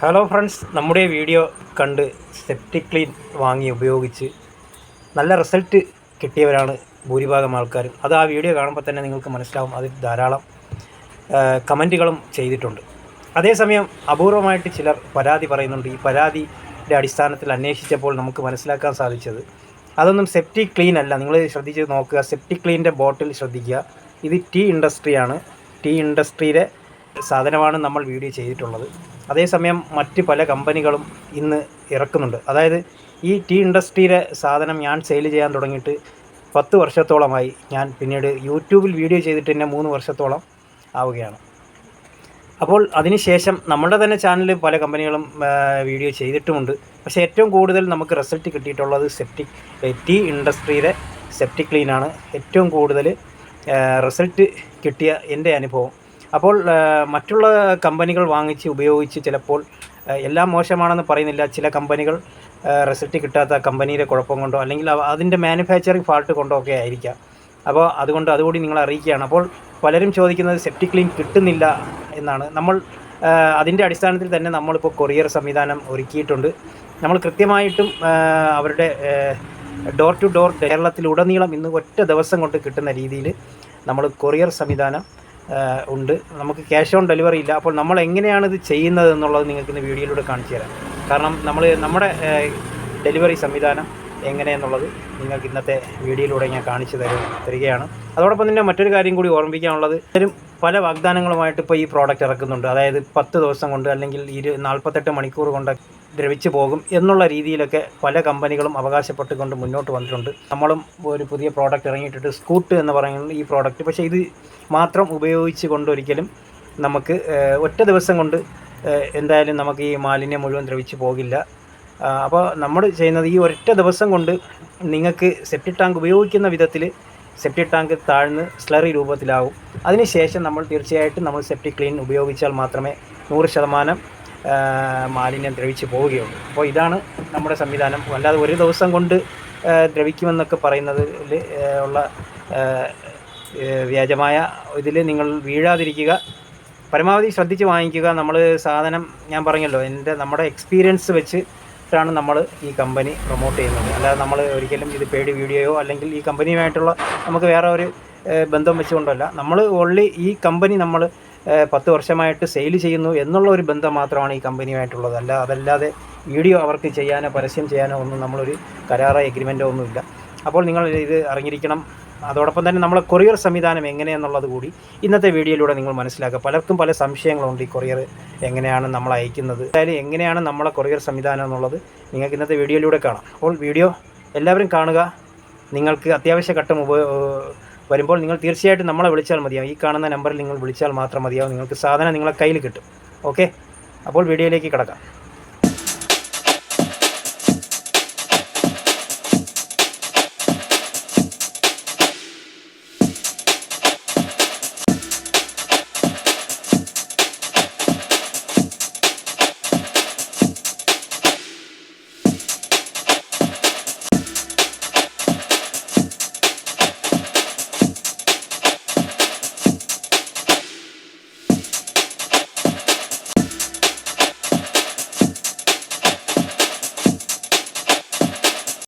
Hello friends നമ്മുടെ video കണ്ട് septic clean വാങ്ങി ഉപയോഗിച്ച് നല്ല റിസൾട്ട് കിട്ടിയവരാണ് ഭൂരിഭാഗം ആൾക്കാരും. അത് ആ വീഡിയോ കാണുമ്പോൾ തന്നെ നിങ്ങൾക്ക് മനസ്സിലാവും. അതിൽ ധാരാളം കമന്റുകളും ചെയ്തിട്ടുണ്ട്. അതേസമയം അപൂർവമായിട്ട് ചിലർ പരാതി പറയുന്നുണ്ട്. ഈ പരാതിയുടെ അടിസ്ഥാനത്തിൽ അന്വേഷിച്ചപ്പോൾ നമുക്ക് മനസ്സിലാക്കാൻ സാധിച്ചത് അതൊന്നും സെപ്റ്റിക് ക്ലീൻ അല്ല. നിങ്ങൾ ശ്രദ്ധിച്ച് നോക്കുക. സെപ്റ്റിക് ക്ലീനിന്റെ ബോട്ടിൽ ശ്രദ്ധിക്കുക. ഇത് ടീ ഇൻഡസ്ട്രിയാണ് ടീ ഇൻഡസ്ട്രിയിലെ സാധനമാണ് നമ്മൾ വീഡിയോ ചെയ്തിട്ടുള്ളത്. അതേസമയം മറ്റ് പല കമ്പനികളും ഇന്ന് ഇറക്കുന്നുണ്ട്. അതായത് ഈ ടീ ഇൻഡസ്ട്രിയിലെ സാധനം ഞാൻ സെയിൽ ചെയ്യാൻ തുടങ്ങിയിട്ട് പത്ത് വർഷത്തോളമായി ഞാൻ പിന്നീട് യൂട്യൂബിൽ വീഡിയോ ചെയ്തിട്ട് തന്നെ മൂന്ന് വർഷത്തോളം ആവുകയാണ്. അപ്പോൾ അതിനുശേഷം നമ്മുടെ തന്നെ ചാനലിൽ പല കമ്പനികളും വീഡിയോ ചെയ്തിട്ടുമുണ്ട്. പക്ഷേ ഏറ്റവും കൂടുതൽ നമുക്ക് റിസൾട്ട് കിട്ടിയിട്ടുള്ളത് സെപ്റ്റിക് ടീ ഇൻഡസ്ട്രിയിലെ സെപ്റ്റിക് ക്ലീനാണ് ഏറ്റവും കൂടുതൽ റിസൾട്ട് കിട്ടിയ എന്റെ അനുഭവം അപ്പോൾ മറ്റുള്ള കമ്പനികൾ വാങ്ങിച്ച് ഉപയോഗിച്ച് ചിലപ്പോൾ എല്ലാം മോശമാണെന്ന് പറയുന്നില്ല. ചില കമ്പനികൾ റിസൾട്ട് കിട്ടാത്ത കമ്പനിയുടെ കുഴപ്പം കൊണ്ടോ അല്ലെങ്കിൽ അതിന്റെ മാനുഫാക്ചറിങ് ഫാൾട്ട് കൊണ്ടോ ഒക്കെ ആയിരിക്കാം. അപ്പോൾ അതുകൊണ്ട് അതുകൂടി നിങ്ങൾ അറിയിക്കുകയാണ്. അപ്പോൾ പലരും ചോദിക്കുന്നത് സെപ്റ്റിക് ക്ലീൻ കിട്ടുന്നില്ല എന്നാണ്. നമ്മൾ അതിന്റെ അടിസ്ഥാനത്തിൽ തന്നെ നമ്മളിപ്പോൾ കൊറിയർ സംവിധാനം ഒരുക്കിയിട്ടുണ്ട്. നമ്മൾ കൃത്യമായിട്ടും അവരുടെ ഡോർ ടു ഡോർ കേരളത്തിലുടനീളം ഇന്ന് ഒറ്റ ദിവസം കൊണ്ട് കിട്ടുന്ന രീതിയിൽ നമ്മൾ കൊറിയർ സംവിധാനം ഉണ്ട്. നമുക്ക് ക്യാഷ് ഓൺ ഡെലിവറി ഇല്ല. അപ്പോൾ നമ്മൾ എങ്ങനെയാണ് ഇത് ചെയ്യുന്നത് എന്നുള്ളത് നിങ്ങൾക്ക് ഇന്ന് വീഡിയോയിലൂടെ കാണിച്ചു തരാം. കാരണം നമ്മൾ നമ്മുടെ ഡെലിവറി സംവിധാനം എങ്ങനെയെന്നുള്ളത് നിങ്ങൾക്ക് ഇന്നത്തെ വീഡിയോയിലൂടെ ഞാൻ കാണിച്ചു തരും തരികയാണ്. അതോടൊപ്പം തന്നെ മറ്റൊരു കാര്യം കൂടി ഓർമ്മിക്കാനുള്ളത് പല വാഗ്ദാനങ്ങളുമായിട്ട് ഇപ്പോൾ ഈ പ്രോഡക്റ്റ് ഇറക്കുന്നുണ്ട്. അതായത് പത്ത് ദിവസം കൊണ്ട് അല്ലെങ്കിൽ ഇരു നാൽപ്പത്തെട്ട് മണിക്കൂർ കൊണ്ട് ദ്രവിച്ചു പോകും എന്നുള്ള രീതിയിലൊക്കെ പല കമ്പനികളും അവകാശപ്പെട്ടുകൊണ്ട് മുന്നോട്ട് വന്നിട്ടുണ്ട്. നമ്മളും ഒരു പുതിയ പ്രോഡക്റ്റ് ഇറങ്ങിയിട്ടിട്ട് സ്കൂട്ട് എന്ന് പറയുന്നത് ഈ പ്രോഡക്റ്റ് പക്ഷേ ഇത് മാത്രം ഉപയോഗിച്ച് കൊണ്ടൊരിക്കലും നമുക്ക് ഒറ്റ ദിവസം കൊണ്ട് എന്തായാലും നമുക്ക് ഈ മാലിന്യം മുഴുവൻ ദ്രവിച്ചു പോകില്ല. അപ്പോൾ നമ്മൾ ചെയ്യുന്നത് ഈ ഒറ്റ ദിവസം കൊണ്ട് നിങ്ങൾക്ക് സെപ്റ്റി ടാങ്ക് ഉപയോഗിക്കുന്ന വിധത്തിൽ സെപ്റ്റി ടാങ്ക് താഴ്ന്ന് സ്ലറി രൂപത്തിലാവും. അതിനുശേഷം നമ്മൾ തീർച്ചയായിട്ടും നമ്മൾ സെപ്റ്റി ക്ലീൻ ഉപയോഗിച്ചാൽ മാത്രമേ നൂറ് ശതമാനം മാലിന്യം ദ്രവിച്ച് പോവുകയുള്ളൂ. അപ്പോൾ ഇതാണ് നമ്മുടെ സംവിധാനം. അല്ലാതെ ഒരു ദിവസം കൊണ്ട് ദ്രവിക്കുമെന്നൊക്കെ പറയുന്നത് ഉള്ള വ്യാജമായ ഇതിൽ നിങ്ങൾ വീഴാതിരിക്കുക. പരമാവധി ശ്രദ്ധിച്ച് വാങ്ങിക്കുക. നമ്മൾ സാധനം ഞാൻ പറഞ്ഞല്ലോ എന്റെ നമ്മുടെ എക്സ്പീരിയൻസ് വെച്ച് ാണ് നമ്മൾ ഈ കമ്പനി പ്രൊമോട്ട് ചെയ്യുന്നത്. അല്ലാതെ നമ്മൾ ഒരിക്കലും ഇത് പേടി വീഡിയോയോ അല്ലെങ്കിൽ ഈ കമ്പനിയുമായിട്ടുള്ള നമുക്ക് വേറെ ഒരു ബന്ധം വെച്ചുകൊണ്ടല്ല. നമ്മൾ ഓൺലി ഈ കമ്പനി നമ്മൾ പത്ത് വർഷമായിട്ട് സെയിൽ ചെയ്യുന്നു എന്നുള്ള ഒരു ബന്ധം മാത്രമാണ് ഈ കമ്പനിയുമായിട്ടുള്ളത്. അല്ല അതല്ലാതെ വീഡിയോ അവർക്ക് ചെയ്യാനോ പരസ്യം ചെയ്യാനോ ഒന്നും നമ്മളൊരു കരാറ എഗ്രിമെന്റോ ഒന്നുമില്ല. അപ്പോൾ നിങ്ങൾ ഇത് അറിഞ്ഞിരിക്കണം. അതോടൊപ്പം തന്നെ നമ്മളെ കൊറിയർ സംവിധാനം എങ്ങനെയെന്നുള്ളത് കൂടി ഇന്നത്തെ വീഡിയോയിലൂടെ നിങ്ങൾ മനസ്സിലാക്കുക. പലർക്കും പല സംശയങ്ങളുണ്ട് ഈ കൊറിയർ എങ്ങനെയാണ് നമ്മൾ അയക്കുന്നത്. അതായത് എങ്ങനെയാണ് നമ്മളെ കൊറിയർ സംവിധാനം എന്നുള്ളത് നിങ്ങൾക്ക് ഇന്നത്തെ വീഡിയോയിലൂടെ കാണാം. അപ്പോൾ വീഡിയോ എല്ലാവരും കാണുക. നിങ്ങൾക്ക് അത്യാവശ്യ ഘട്ടം ഉപ വരുമ്പോൾ നിങ്ങൾ തീർച്ചയായിട്ടും നമ്മളെ വിളിച്ചാൽ മതിയാവും. ഈ കാണുന്ന നമ്പറിൽ നിങ്ങൾ വിളിച്ചാൽ മാത്രം മതിയാവും. നിങ്ങൾക്ക് സാധനം നിങ്ങളെ കയ്യിൽ കിട്ടും. ഓക്കെ അപ്പോൾ വീഡിയോയിലേക്ക് കിടക്കാം.